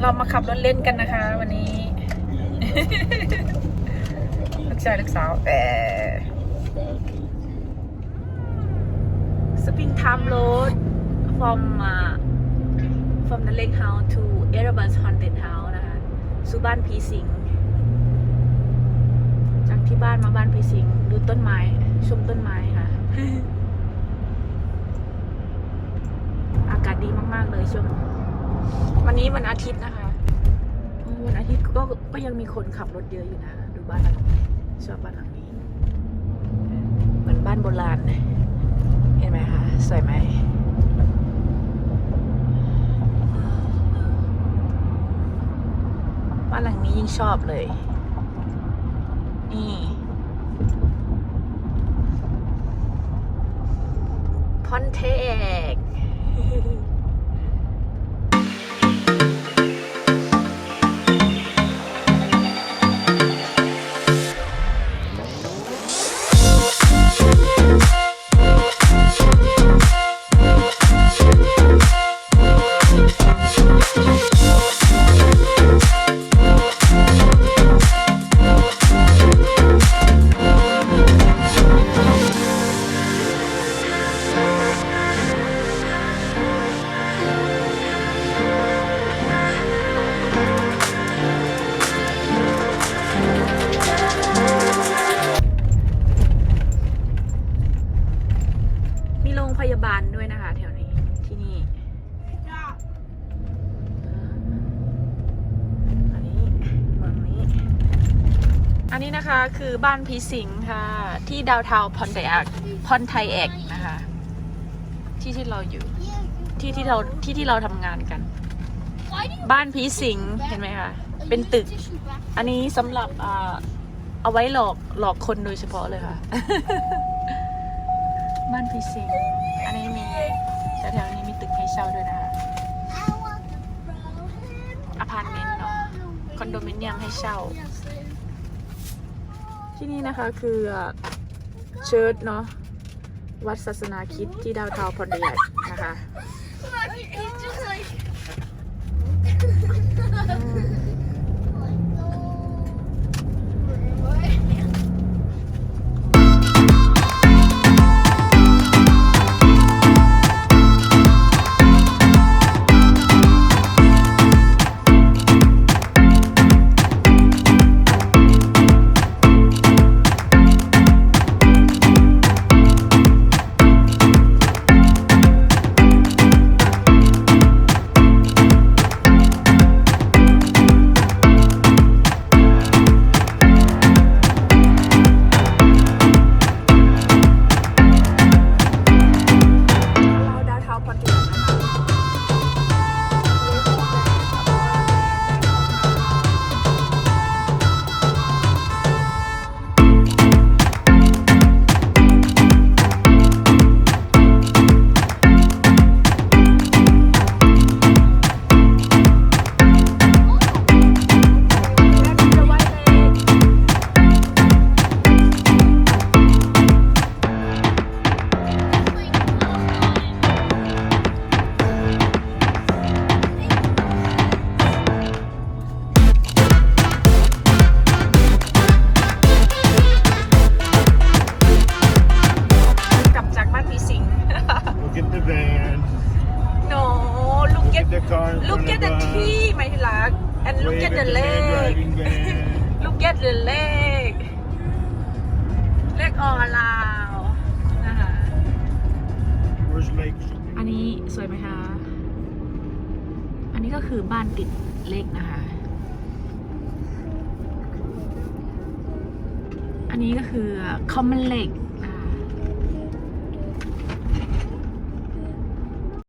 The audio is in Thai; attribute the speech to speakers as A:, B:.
A: เรามาขับรถเล่นกันนะคะ วันนี้ ลูกชายลูกสาวแต่สปริงไทม์โรด from uh, from the lake house to Erebus haunted house นะคะสู่บ้านผีสิง จากที่บ้านมาบ้านผีสิง ดูต้นไม้ ชมต้นไม้ค่ะ อากาศดีมาก ๆ เลยช่วง วันนี้วันอาทิตย์นะคะวันอาทิตย์ก็ก็ยังมีคนขับรถเยอะอยู่นะ ดูบ้านหลังนี้ชอบบ้านหลังนี้เหมือนบ้านโบราณเห็นไหมคะสวยไหมบ้านหลังนี้ยิ่งชอบเลย นี่พอนเทก พยาบาลด้วยนะคะแถวนี้ที่นี่อันนี้เมืองนี้ อันนี้นะคะคือบ้านพีสิงค่ะ ที่ดาวเทาพอนไดอักพอนไทเอกนะคะ ที่ที่เราอยู่ ที่ที่เราที่ที่เราทำงานกัน บ้านผีสิงเห็นไหมคะเป็นตึก อันนี้สำหรับอ่าเอาไว้หลอกหลอกคนโดยเฉพาะเลยค่ะ บ้านผีสิงอันนี้มีแถวๆนี้มีตึกให้เช่าด้วยนะคะอพาร์ตเมนต์เนาะคอนโดมิเนียมให้เช่า ที่นี่นะคะคือเชิร์ชเนาะวัดศาสนาคิดที่ดาวเทาวพอดีนะคะ
B: the van.
A: no look
B: Look
A: at
B: at the car in
A: look
B: front
A: at the
B: of us.
A: tree ไม่รัก and look
B: Wave
A: at the
B: man
A: leg
B: driving van.
A: look at the leg leg all around นะคะ
B: Where's Lake?
A: อันนี้สวยไหมคะ อันนี้ก็คือบ้านติดเล็กนะคะ อันนี้ก็คือ common lake